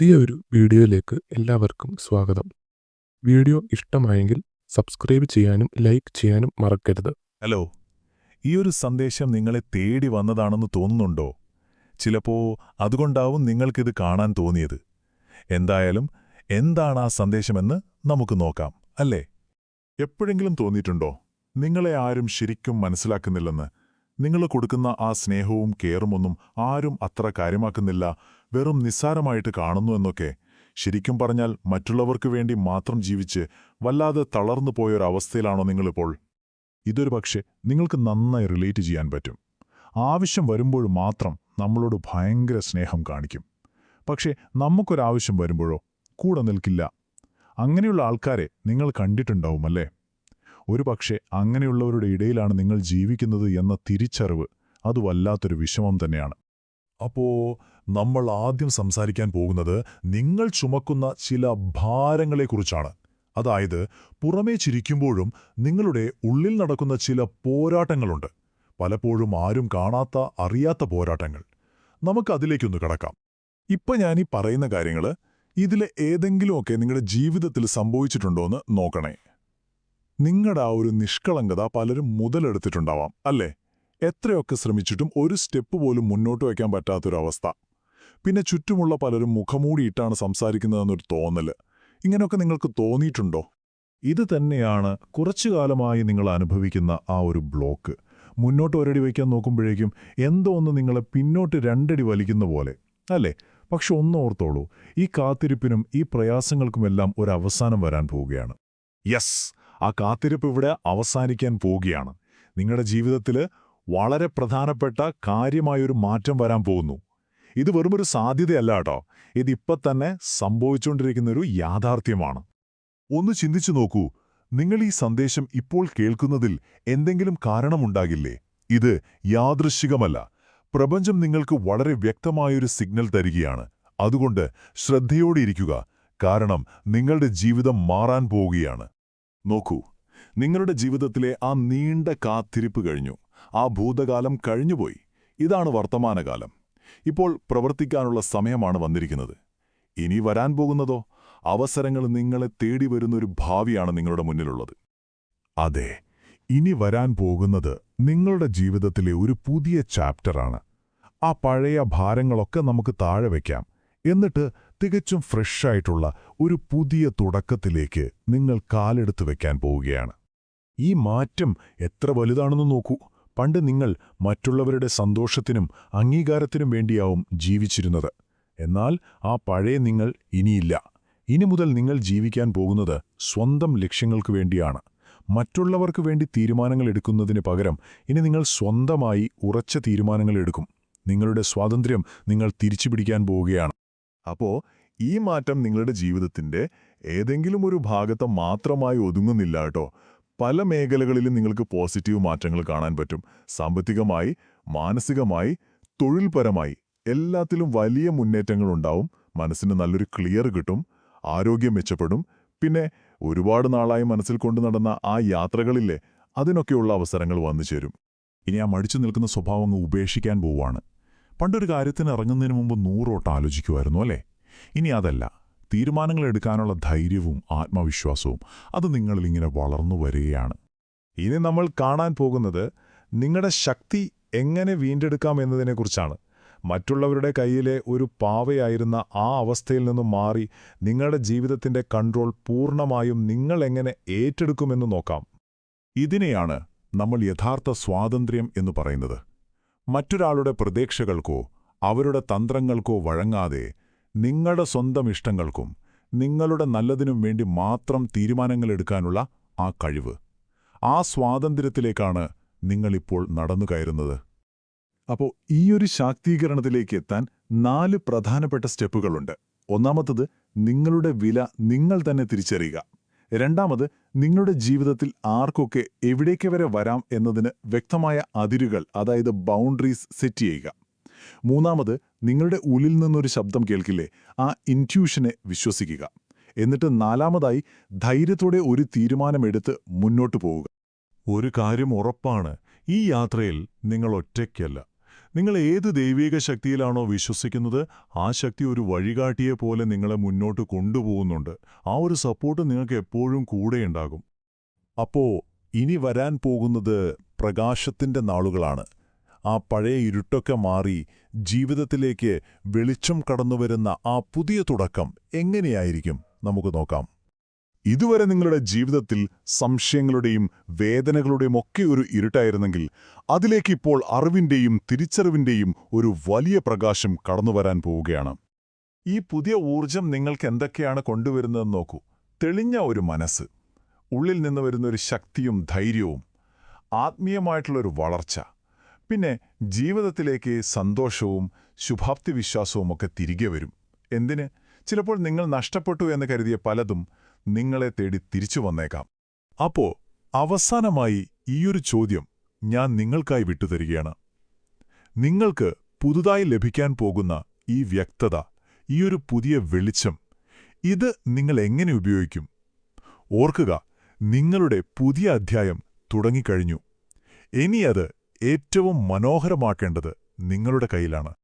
പുതിയ ഒരു വീഡിയോയിലേക്ക് എല്ലാവർക്കും സ്വാഗതം. വീഡിയോ ഇഷ്ടമായെങ്കിൽ സബ്സ്ക്രൈബ് ചെയ്യാനും ലൈക്ക് ചെയ്യാനും മറക്കരുത്. ഹലോ ഈ ഒരു സന്ദേശം നിങ്ങളെ തേടി വന്നതാണെന്ന് തോന്നുന്നുണ്ടോ? ചിലപ്പോ അതുകൊണ്ടാവും നിങ്ങൾക്കിത് കാണാൻ തോന്നിയത്. എന്തായാലും എന്താണ് ആ സന്ദേശമെന്ന് നമുക്ക് നോക്കാം അല്ലേ? എപ്പോഴെങ്കിലും തോന്നിയിട്ടുണ്ടോ? നിങ്ങളെ ആരും ശരിക്കും മനസ്സിലാക്കുന്നില്ലെന്ന്. നിങ്ങൾ കൊടുക്കുന്ന ആ സ്നേഹവും കെയറുമൊന്നും ആരും അത്ര കാര്യമാക്കുന്നില്ല. വെറും നിസ്സാരമായിട്ട് കാണുന്നു എന്നൊക്കെ. ശരിക്കും പറഞ്ഞാൽ മറ്റുള്ളവർക്ക് വേണ്ടി മാത്രം ജീവിച്ച് വല്ലാതെ തളർന്നു പോയൊരവസ്ഥയിലാണോ നിങ്ങളിപ്പോൾ? ഇതൊരു പക്ഷേ നിങ്ങൾക്ക് നന്നായി റിലേറ്റ് ചെയ്യാൻ പറ്റും. ആവശ്യം വരുമ്പോൾ മാത്രം നമ്മളോട് ഭയങ്കര സ്നേഹം കാണിക്കും. പക്ഷേ നമുക്കൊരാവശ്യം വരുമ്പോഴോ? കൂടെ നിൽക്കില്ല. അങ്ങനെയുള്ള ആൾക്കാരെ നിങ്ങൾ കണ്ടിട്ടുണ്ടാവുമല്ലേ? ഒരു പക്ഷേ അങ്ങനെയുള്ളവരുടെ ഇടയിലാണ് നിങ്ങൾ ജീവിക്കുന്നത് എന്ന തിരിച്ചറിവ് അത് വല്ലാത്തൊരു വിഷമം തന്നെയാണ്. അപ്പോ നമ്മൾ ആദ്യം സംസാരിക്കാൻ പോകുന്നത് നിങ്ങൾ ചുമക്കുന്ന ചില ഭാരങ്ങളെക്കുറിച്ചാണ്. അതായത് പുറമേ ചിരിക്കുമ്പോഴും നിങ്ങളുടെ ഉള്ളിൽ നടക്കുന്ന ചില പോരാട്ടങ്ങളുണ്ട്. പലപ്പോഴും ആരും കാണാത്ത അറിയാത്ത പോരാട്ടങ്ങൾ. നമുക്കതിലേക്കൊന്ന് കടക്കാം. ഇപ്പൊ ഞാനീ പറയുന്ന കാര്യങ്ങൾ ഇതിലെ ഏതെങ്കിലുമൊക്കെ നിങ്ങളുടെ ജീവിതത്തിൽ സംഭവിച്ചിട്ടുണ്ടോ എന്ന് നോക്കണേ. നിങ്ങളുടെ ആ ഒരു നിഷ്കളങ്കത പലരും മുതലെടുത്തിട്ടുണ്ടാവാം അല്ലേ? എത്രയൊക്കെ ശ്രമിച്ചിട്ടും ഒരു സ്റ്റെപ്പ് പോലും മുന്നോട്ട് വയ്ക്കാൻ പറ്റാത്തൊരവസ്ഥ. പിന്നെ ചുറ്റുമുള്ള പലരും മുഖമൂടിയിട്ടാണ് സംസാരിക്കുന്നതെന്നൊരു തോന്നൽ ഇങ്ങനെയൊക്കെ നിങ്ങൾക്ക് തോന്നിയിട്ടുണ്ടോ? ഇത് തന്നെയാണ് കുറച്ചു കാലമായി നിങ്ങൾ അനുഭവിക്കുന്ന ആ ഒരു ബ്ലോക്ക്. മുന്നോട്ട് ഒരടി വയ്ക്കാൻ നോക്കുമ്പോഴേക്കും എന്തോ ഒന്ന് നിങ്ങളെ പിന്നോട്ട് രണ്ടടി വലിക്കുന്ന പോലെ അല്ലേ? പക്ഷെ ഒന്ന് ഓർത്തോളൂ ഈ കാത്തിരിപ്പിനും ഈ പ്രയാസങ്ങൾക്കുമെല്ലാം ഒരു അവസാനം വരാൻ പോവുകയാണ്. യെസ്! ആ കാത്തിരിപ്പ് ഇവിടെ അവസാനിക്കാൻ പോവുകയാണ്. നിങ്ങളുടെ ജീവിതത്തിൽ വളരെ പ്രധാനപ്പെട്ട കാര്യമായൊരു മാറ്റം വരാൻ പോകുന്നു. ഇത് വെറുമൊരു സാധ്യതയല്ല കേട്ടോ. ഇതിപ്പം തന്നെ സംഭവിച്ചുകൊണ്ടിരിക്കുന്ന ഒരു യാഥാർത്ഥ്യമാണ്. ഒന്ന് ചിന്തിച്ചു നോക്കൂ. നിങ്ങൾ ഈ സന്ദേശം ഇപ്പോൾ കേൾക്കുന്നതിൽ എന്തെങ്കിലും കാരണമുണ്ടാകില്ലേ? ഇത് യാദൃശികമല്ല പ്രപഞ്ചം നിങ്ങൾക്ക് വളരെ വ്യക്തമായൊരു സിഗ്നൽ തരികയാണ്. അതുകൊണ്ട് ശ്രദ്ധയോടെ ഇരിക്കുക. കാരണം നിങ്ങളുടെ ജീവിതം മാറാൻ പോവുകയാണ്. നോക്കൂ നിങ്ങളുടെ ജീവിതത്തിലെ ആ നീണ്ട കാത്തിരിപ്പ് കഴിഞ്ഞു. ആ ഭൂതകാലം കഴിഞ്ഞുപോയി. ഇതാണ് വർത്തമാനകാലം. ഇപ്പോൾ പ്രവർത്തിക്കാനുള്ള സമയമാണ് വന്നിരിക്കുന്നത്. ഇനി വരാൻ പോകുന്നതോ? അവസരങ്ങൾ നിങ്ങളെ തേടി വരുന്നൊരു ഭാവിയാണ് നിങ്ങളുടെ മുന്നിലുള്ളത്. അതെ ഇനി വരാൻ പോകുന്നത് നിങ്ങളുടെ ജീവിതത്തിലെ ഒരു പുതിയ ചാപ്റ്ററാണ്. ആ പഴയ ഭാരങ്ങളൊക്കെ നമുക്ക് താഴെ വയ്ക്കാം എന്നിട്ട് തികച്ചും ഫ്രഷായിട്ടുള്ള ഒരു പുതിയ തുടക്കത്തിലേക്ക് നിങ്ങൾ കാലെടുത്തു വയ്ക്കാൻ പോവുകയാണ്. ഈ മാറ്റം എത്ര വലുതാണെന്ന് നോക്കൂ. പണ്ട് നിങ്ങൾ മറ്റുള്ളവരുടെ സന്തോഷത്തിനും അംഗീകാരത്തിനും വേണ്ടിയാവും ജീവിച്ചിരുന്നത്. എന്നാൽ ആ പഴയ നിങ്ങൾ ഇനിയില്ല. ഇനി മുതൽ നിങ്ങൾ ജീവിക്കാൻ പോകുന്നത് സ്വന്തം ലക്ഷ്യങ്ങൾക്കു വേണ്ടിയാണ്. മറ്റുള്ളവർക്ക് വേണ്ടി തീരുമാനങ്ങൾ എടുക്കുന്നതിന് പകരം ഇനി നിങ്ങൾ സ്വന്തമായി ഉറച്ച തീരുമാനങ്ങൾ എടുക്കും. നിങ്ങളുടെ സ്വാതന്ത്ര്യം നിങ്ങൾ തിരിച്ചുപിടിക്കാൻ പോവുകയാണ്. അപ്പോ ഈ മാറ്റം നിങ്ങളുടെ ജീവിതത്തിന്റെ ഏതെങ്കിലും ഒരു ഭാഗത്ത് മാത്രമായി ഒതുങ്ങുന്നില്ല കേട്ടോ. പല മേഖലകളിലും നിങ്ങൾക്ക് പോസിറ്റീവ് മാറ്റങ്ങൾ കാണാൻ പറ്റും. സാമ്പത്തികമായി മാനസികമായി തൊഴിൽപരമായി എല്ലാത്തിലും വലിയ മുന്നേറ്റങ്ങൾ ഉണ്ടാവും. മനസ്സിന് നല്ലൊരു ക്ലിയർ കിട്ടും ആരോഗ്യം മെച്ചപ്പെടും. പിന്നെ ഒരുപാട് നാളായി മനസ്സിൽ കൊണ്ടു നടന്ന ആ യാത്രകളില്ലേ അതിനൊക്കെയുള്ള അവസരങ്ങൾ വന്നു ചേരും. ഇനി ആ മടിച്ചു നിൽക്കുന്ന സ്വഭാവം ഉപേക്ഷിക്കാൻ പോവുകയാണ്. പണ്ടൊരു കാര്യത്തിന് ഇറങ്ങുന്നതിന് മുമ്പ് നൂറോട്ട് ആലോചിക്കുമായിരുന്നു അല്ലേ? ഇനി അതല്ല. തീരുമാനങ്ങൾ എടുക്കാനുള്ള ധൈര്യവും ആത്മവിശ്വാസവും അത് നിങ്ങളിൽ ഇങ്ങനെ വളർന്നു വരികയാണ്. ഇനി നമ്മൾ കാണാൻ പോകുന്നത് നിങ്ങളുടെ ശക്തി എങ്ങനെ വീണ്ടെടുക്കാം എന്നതിനെക്കുറിച്ചാണ്. മറ്റുള്ളവരുടെ കയ്യിലെ ഒരു പാവയായിരുന്ന ആ അവസ്ഥയിൽ നിന്നും മാറി നിങ്ങളുടെ ജീവിതത്തിന്റെ കൺട്രോൾ പൂർണമായും നിങ്ങൾ എങ്ങനെ ഏറ്റെടുക്കുമെന്ന് നോക്കാം. ഇതിനെയാണ് നമ്മൾ യഥാർത്ഥ സ്വാതന്ത്ര്യം എന്ന് പറയുന്നത്. മറ്റൊരാളുടെ പ്രതീക്ഷകൾക്കോ അവരുടെ തന്ത്രങ്ങൾക്കോ വഴങ്ങാതെ നിങ്ങളുടെ സ്വന്തം ഇഷ്ടങ്ങൾക്കും നിങ്ങളുടെ നല്ലതിനും വേണ്ടി മാത്രം തീരുമാനങ്ങൾ എടുക്കാനുള്ള ആ കഴിവ്. ആ സ്വാതന്ത്ര്യത്തിലേക്കാണ് നിങ്ങളിപ്പോൾ നടന്നു കയറുന്നത്. അപ്പോൾ ഈയൊരു ശാക്തീകരണത്തിലേക്ക് എത്താൻ നാല് പ്രധാനപ്പെട്ട സ്റ്റെപ്പുകളുണ്ട്. ഒന്നാമത്തത് നിങ്ങളുടെ വില നിങ്ങൾ തന്നെ തിരിച്ചറിയുക. രണ്ടാമത് നിങ്ങളുടെ ജീവിതത്തിൽ ആർക്കൊക്കെ എവിടേക്ക് വരെ വരാം എന്നതിന് വ്യക്തമായ അതിരുകൾ അതായത് ബൗണ്ടറീസ് സെറ്റ് ചെയ്യുക. മൂന്നാമത് നിങ്ങളുടെ ഉള്ളിൽ നിന്നൊരു ശബ്ദം കേൾക്കില്ലേ? ആ ഇന്റ്യൂഷനെ വിശ്വസിക്കുക. എന്നിട്ട് നാലാമതായി ധൈര്യത്തോടെ ഒരു തീരുമാനമെടുത്ത് മുന്നോട്ടു പോവുക. ഒരു കാര്യം ഉറപ്പാണ് ഈ യാത്രയിൽ നിങ്ങൾ ഒറ്റയ്ക്കല്ല. നിങ്ങൾ ഏത് ദൈവിക ശക്തിയിലാണോ വിശ്വസിക്കുന്നത് ആ ശക്തി ഒരു വഴികാട്ടിയെ പോലെ നിങ്ങളെ മുന്നോട്ട് കൊണ്ടുപോകുന്നുണ്ട്. ആ ഒരു സപ്പോർട്ട് നിങ്ങൾക്ക് എപ്പോഴും കൂടെയുണ്ടാകും അപ്പോ ഇനി വരാൻ പോകുന്നത് പ്രകാശത്തിന്റെ നാളുകളാണ്. ആ പഴയ ഇരുട്ടൊക്കെ മാറി ജീവിതത്തിലേക്ക് വെളിച്ചം കടന്നുവരുന്ന ആ പുതിയ തുടക്കം എങ്ങനെയായിരിക്കും? നമുക്ക് നോക്കാം. ഇതുവരെ നിങ്ങളുടെ ജീവിതത്തിൽ സംശയങ്ങളുടെയും വേദനകളുടെയും ഒക്കെ ഒരു ഇരുട്ടായിരുന്നെങ്കിൽ അതിലേക്ക് ഇപ്പോൾ അറിവിന്റെയും തിരിച്ചറിവിന്റെയും ഒരു വലിയ പ്രകാശം കടന്നുവരാൻ പോവുകയാണ്. ഈ പുതിയ ഊർജം നിങ്ങൾക്ക് എന്തൊക്കെയാണ് കൊണ്ടുവരുന്നതെന്ന് നോക്കൂ. തെളിഞ്ഞ ഒരു മനസ്സ് ഉള്ളിൽ നിന്ന് വരുന്ന ഒരു ശക്തിയും ധൈര്യവും ആത്മീയമായിട്ടുള്ളൊരു വളർച്ച പിന്നെ ജീവിതത്തിലേക്ക് സന്തോഷവും ശുഭാപ്തി വിശ്വാസവും ഒക്കെ തിരികെ വരും. എന്തിന്? ചിലപ്പോൾ നിങ്ങൾ നഷ്ടപ്പെട്ടു എന്ന് കരുതിയ പലതും നിങ്ങളെ തേടി തിരിച്ചു വന്നേക്കാം. അപ്പോ അവസാനമായി ഈയൊരു ചോദ്യം ഞാൻ നിങ്ങൾക്കായി വിട്ടുതരികയാണ്. നിങ്ങൾക്ക് പുതുതായി ലഭിക്കാൻ പോകുന്ന ഈ വ്യക്തത ഈയൊരു പുതിയ വെളിച്ചം ഇത് നിങ്ങൾ എങ്ങനെ ഉപയോഗിക്കും? ഓർക്കുക നിങ്ങളുടെ പുതിയ അധ്യായം തുടങ്ങിക്കഴിഞ്ഞു. ഇനി അത് ഏറ്റവും മനോഹരമാക്കേണ്ടത് നിങ്ങളുടെ കയ്യിലാണ്.